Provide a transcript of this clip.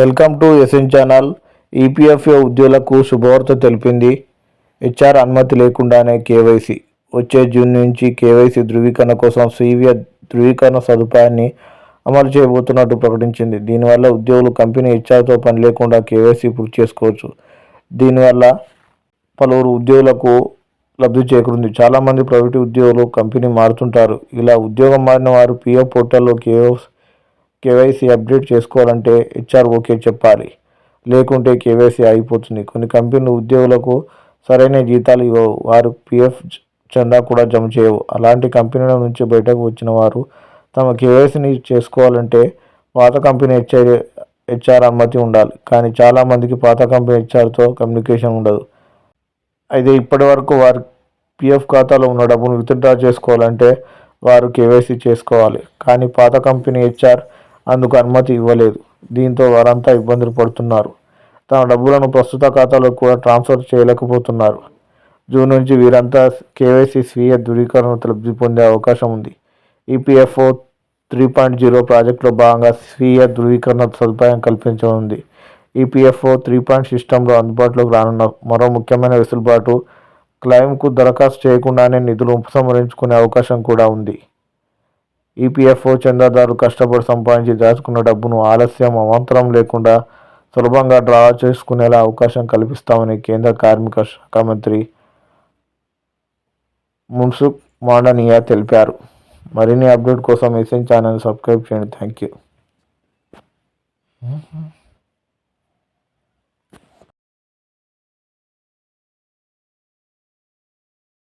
Welcome to SN channel. EPFO ఉద్యోగులకు శుభవార్త తెలిపింది. హెచ్ఆర్ అనుమతి లేకుండానే కేవైసీ. వచ్చే జూన్ నుంచి కేవైసీ ధృవీకరణ కోసం స్వీయ ధృవీకరణ సదుపాయాన్ని అమలు చేయబోతున్నట్టు ప్రకటించింది. దీనివల్ల ఉద్యోగులు కంపెనీ హెచ్ఆర్తో పని లేకుండా కేవైసీ పూర్తి చేసుకోవచ్చు. దీనివల్ల పలువురు ఉద్యోగులకు లబ్ధి చేకూరింది. చాలామంది ప్రైవేటు ఉద్యోగులు కంపెనీ మారుతుంటారు. ఇలా ఉద్యోగం మారిన వారు పిఎఫ్ పోర్టల్లో కేవైసీ కేవైసీ అప్డేట్ చేసుకోవాలంటే హెచ్ఆర్ ఓకే చెప్పాలి. లేకుంటే కేవైసీ అయిపోతుంది కొన్ని కంపెనీలు ఉద్యోగులకు సరైన జీతాలు ఇవ్వవు. వారు పిఎఫ్ చందా కూడా జమ చేయవు. అలాంటి కంపెనీల నుంచి బయటకు వచ్చిన వారు తమ కేవైసీని చేసుకోవాలంటే పాత కంపెనీ హెచ్ఆర్ హెచ్ఆర్ అనుమతి ఉండాలి. కానీ చాలామందికి పాత కంపెనీ హెచ్ఆర్తో కమ్యూనికేషన్ ఉండదు. అయితే ఇప్పటి వరకు వారి పిఎఫ్ ఖాతాలో ఉన్న డబ్బును విత్డ్రా చేసుకోవాలంటే వారు కేవైసీ చేసుకోవాలి. కానీ పాత కంపెనీ హెచ్ఆర్ అందుకు అనుమతి ఇవ్వలేదు. దీంతో వారంతా ఇబ్బందులు పడుతున్నారు. తమ డబ్బులను ప్రస్తుత ఖాతాలో కూడా ట్రాన్స్ఫర్ చేయలేకపోతున్నారు. జూన్ నుంచి వీరంతా కేవైసీ స్వీయ ధృవీకరణ లబ్ధి పొందే అవకాశం ఉంది. ఈపీఎఫ్ఓ త్రీ పాయింట్ జీరో ప్రాజెక్టులో భాగంగా స్వీయ ధృవీకరణ సదుపాయం కల్పించనుంది. ఈపీఎఫ్ఓ త్రీ పాయింట్ సిస్టంలో అందుబాటులోకి రానున్న మరో ముఖ్యమైన వెసులుబాటు క్లెయిమ్కు దరఖాస్తు చేయకుండానే నిధులు ఉపసంహరించుకునే అవకాశం కూడా ఉంది. ఈపీఎఫ్ఓ చందాదారు కష్టపడి సంపాదించి దాచుకున్న డబ్బును ఆలస్యం అవంతరం లేకుండా సులభంగా డ్రా చేసుకునేలా అవకాశం కల్పిస్తామని కేంద్ర కార్మిక శాఖ మంత్రి మున్సుఖ్ మాండనియా తెలిపారు. మరిన్ని అప్డేట్ కోసం ఎస్ఎన్ ఛానల్ సబ్స్క్రైబ్ చేయండి. Thank you